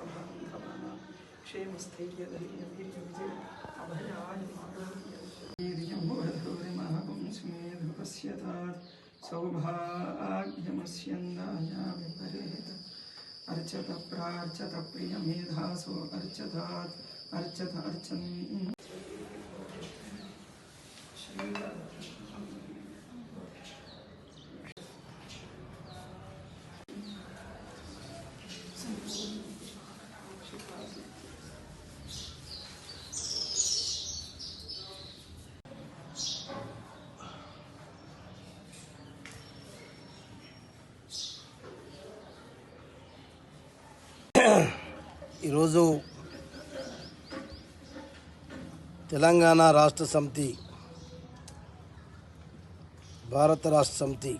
समाधमाना क्षेमस्थैर्यधैर्य वीर्यविजय अभयायमागम्यधूरिमहं स्मेधुपश्यतात् सौभाग्यमस्यन्दाया विपरीत अर्चत प्रार्चत प्रियमेधासो अर्चतात् अर्चत ఈరోజు తెలంగాణ రాష్ట్ర సమితి భారత రాష్ట్ర సమితి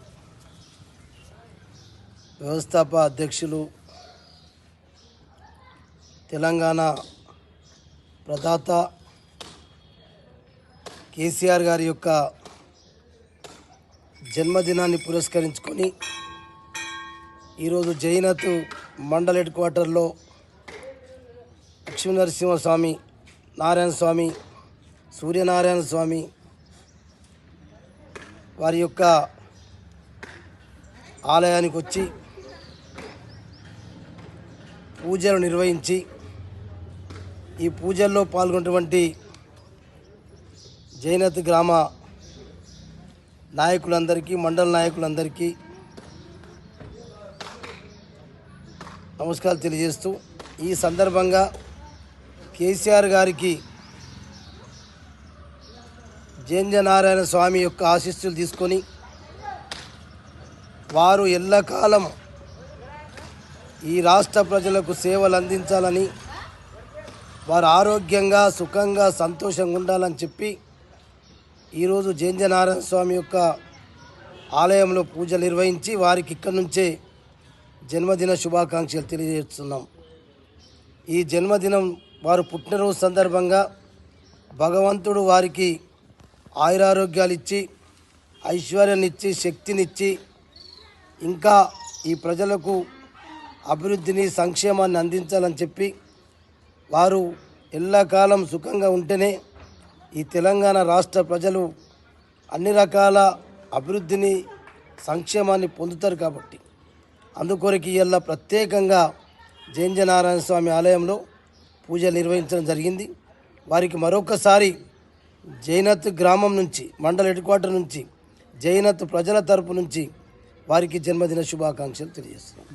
వ్యవస్థాప అధ్యక్షులు తెలంగాణ ప్రదాత కేసీఆర్ గారి యొక్క జన్మదినాన్ని పురస్కరించుకొని ఈరోజు జైనత్ మండల్ హెడ్ క్వార్టర్లో లక్ష్మీ నరసింహస్వామి నారాయణ స్వామి సూర్యనారాయణ స్వామి వారి యొక్క ఆలయానికి వచ్చి పూజలు నిర్వహించి ఈ పూజల్లో పాల్గొన్నటువంటి జైనత్ గ్రామ నాయకులందరికీ మండల నాయకులందరికీ నమస్కారాలు తెలియజేస్తూ ఈ సందర్భంగా కేసీఆర్ గారికి జంజనారాయణ స్వామి యొక్క ఆశీస్సులు తీసుకొని వారు ఎల్లకాలం ఈ రాష్ట్ర ప్రజలకు సేవలు అందించాలని వారు ఆరోగ్యంగా సుఖంగా సంతోషంగా ఉండాలని చెప్పి ఈరోజు జంజనారాయణ స్వామి యొక్క ఆలయంలో పూజలు నిర్వహించి వారికి ఇక్కడి నుంచే జన్మదిన శుభాకాంక్షలు తెలియజేస్తున్నాం. ఈ జన్మదినం వారు పుట్టినరోజు సందర్భంగా భగవంతుడు వారికి ఆయురారోగ్యాలు ఇచ్చి ఐశ్వర్యాన్నిచ్చి శక్తినిచ్చి ఇంకా ఈ ప్రజలకు అభివృద్ధిని సంక్షేమాన్ని అందించాలని చెప్పి వారు ఎల్లకాలం సుఖంగా ఉంటేనే ఈ తెలంగాణ రాష్ట్ర ప్రజలు అన్ని రకాల అభివృద్ధిని సంక్షేమాన్ని పొందుతారు కాబట్టి. అందుకొరకు ఇలా ప్రత్యేకంగా జయంజనారాయణ స్వామి ఆలయంలో పూజలు నిర్వహించడం జరిగింది. వారికి మరొకసారి జైనత్ గ్రామం నుంచి మండల హెడ్ క్వార్టర్ నుంచి జైనత్ ప్రజల తరపు నుంచి వారికి జన్మదిన శుభాకాంక్షలు తెలియజేస్తున్నాం.